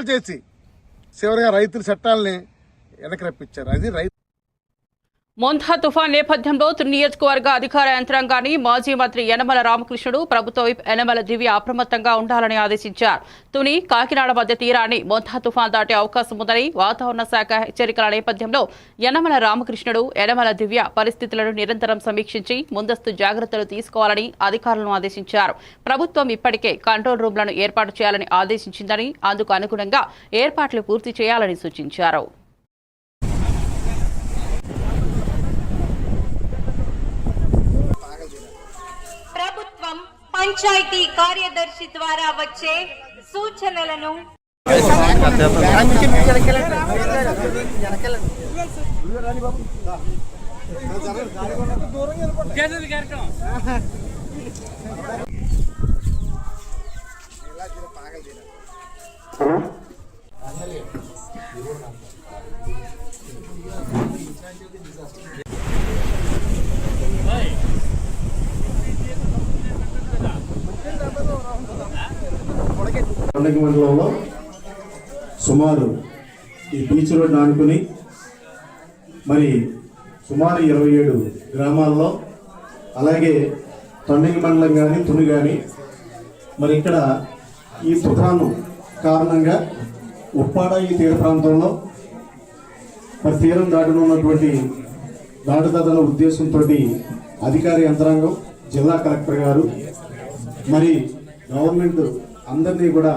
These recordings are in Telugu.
చేసి చివరిగా రైతుల చట్టాలని వెనక్కి రప్పించారు. అది రైతు మొంథా తుఫాన్ నేపథ్యంలో నియోజకవర్గ అధికార యంత్రాంగాన్ని మాజీ మంత్రి యనమల రామకృష్ణుడు ప్రభుత్వ విప్ యనమల దివ్య అప్రమత్తంగా ఉండాలని ఆదేశించారు. తుని కాకినాడ మధ్య తీరాన్ని మొంథా తుఫాన్ దాటే అవకాశం ఉందని వాతావరణ శాఖ హెచ్చరికల నేపథ్యంలో యనమల రామకృష్ణుడు యనమల దివ్య పరిస్థితులను నిరంతరం సమీక్షించి ముందస్తు జాగ్రత్తలు తీసుకోవాలని అధికారులను ఆదేశించారు. ప్రభుత్వం ఇప్పటికే కంట్రోల్ రూమ్లను ఏర్పాటు చేయాలని ఆదేశించిందని అందుకు అనుగుణంగా ఏర్పాట్లు పూర్తి చేయాలని సూచించారు ప్రభుత్వం పంచాయతీ కార్యదర్శి ద్వారా వచ్చే సూచనలను పండగ మండలంలో సుమారు ఈ బీచ్ రోడ్ ఆనుకుని మరి సుమారు ఇరవై ఏడు గ్రామాల్లో అలాగే తొండగి మండలం కానీ తుని కానీ మరి ఇక్కడ ఈ తుఫాను కారణంగా ఉప్పాడ ఈ తీర ప్రాంతంలో మరి తీరం దాటనున్నటువంటి దాటుదన్న ఉద్దేశంతో అధికార యంత్రాంగం జిల్లా కలెక్టర్ గారు మరి గవర్నమెంట్ అందరినీ కూడా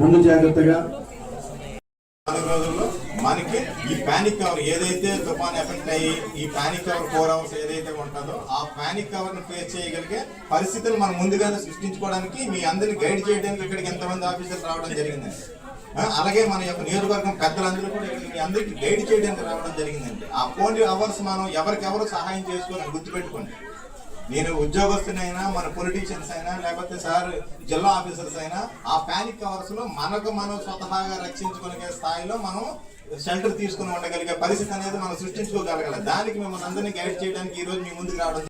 ముందు జాగ్రత్తగా రోజుల్లో మనకి ఈ ప్యానిక్ కవర్ ఏదైతే తుఫాన్ ఎఫెక్ట్ అయ్యి ఈ ప్యానిక్ కవర్ ఫోర్ అవర్స్ ఏదైతే ఉంటుందో ఆ ప్యానిక్ కవర్ను ఫేస్ చేయగలిగే పరిస్థితులు మనం ముందుగానే సృష్టించుకోవడానికి మీ అందరిని గైడ్ చేయడానికి ఇక్కడికి ఎంతమంది ఆఫీసర్స్ రావడం జరిగిందండి. అలాగే మన యొక్క నియోజకవర్గం పెద్దలందరూ కూడా ఇక్కడికి మీ అందరికి గైడ్ చేయడానికి రావడం జరిగిందండి. ఆ ఫోన్ అవర్స్ మనం ఎవరికెవరు సహాయం చేసుకోవాలని గుర్తుపెట్టుకోండి. నేను ఉద్యోగస్తునైనా మన పొలిటీషియన్స్ అయినా లేకపోతే సార్ జిల్లా ఆఫీసర్స్ అయినా ఆ ప్యానిక్ అవర్స్లో మనకు మనం స్వతహాగా రక్షించుకునే స్థాయిలో మనం షెల్టర్ తీసుకుని ఉండగలిగే పరిస్థితి అనేది మనం సృష్టించుకోగలగాలి. దానికి మిమ్మల్ని అందరినీ గైడ్ చేయడానికి ఈ రోజు మీ ముందుకు రావడం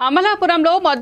అమలాపురంలో